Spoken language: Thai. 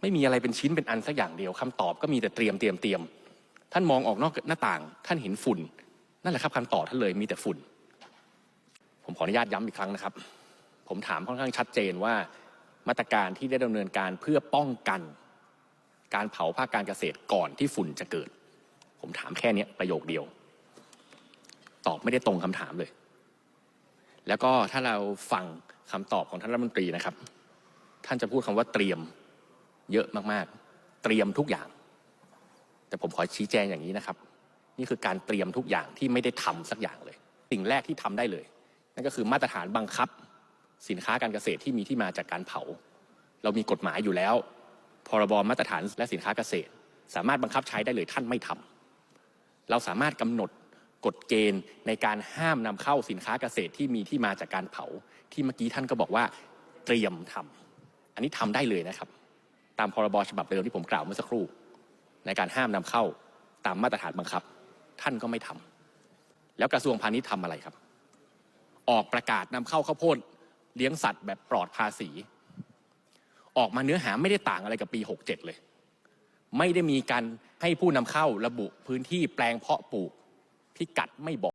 ไม่มีอะไรเป็นชิ้นเป็นอันสักอย่างเดียวคำตอบก็มีแต่เตรียมเตรียมเตรียม ท่านมองออกนอกหน้าต่าง ท่านเห็นฝุ่น นั่นแหละครับคำตอบท่านเลยมีแต่ฝุ่น ผมขออนุญาตย้ำอีกครั้งนะครับ ผมถามค่อนข้างชัดเจนว่ามาตรการที่ได้ดำเนินการเพื่อป้องกัน การเผาภาคการเกษตรก่อนที่ฝุ่นจะเกิด ผมถามแค่นี้ประโยคเดียว ตอบไม่ได้ตรงคำถามเลย แล้วก็ถ้าเราฟังคำตอบของท่านรัฐมนตรีนะครับ ท่านจะพูดคำว่าเตรียม เยอะมากๆ เตรียมทุกอย่าง แต่ผมขอชี้แจงอย่างนี้นะครับ นี่คือการเตรียมทุกอย่างที่ไม่ได้ทำสักอย่างเลย สิ่งแรกที่ทำได้เลย นั่นก็คือมาตรฐานบังคับ สินค้าการเกษตรที่มีที่มาจากการเผา เรามีกฎหมายอยู่แล้ว พรบมาตรฐานและสินค้าเกษตร สามารถบังคับใช้ได้เลยท่านไม่ทำเราสามารถกำหนดกฎเกณฑ์ในการห้ามนำเข้าสินค้าเกษตรที่มีที่มาจากการเผา ที่เมื่อกี้ท่านก็บอกว่าเตรียมทำอันนี้ทำได้เลยนะครับ ตามพรบฉบับเดิมที่ผมกล่าวเมื่อสักครู่ ในการห้ามนำเข้าตามมาตรฐานบังคับ ท่านก็ไม่ทำแล้วกระทรวงพาณิชย์ทำอะไรครับ ออกประกาศนำเข้าข้าวโพดเลี้ยงสัตว์แบบปลอดภาษี ออกมาเนื้อหาไม่ได้ต่างอะไรกับปี 67 เลย ไม่ได้มีการให้ผู้นำเข้าระบุพื้นที่แปลงเพาะปลูกพิกัดไม่บอก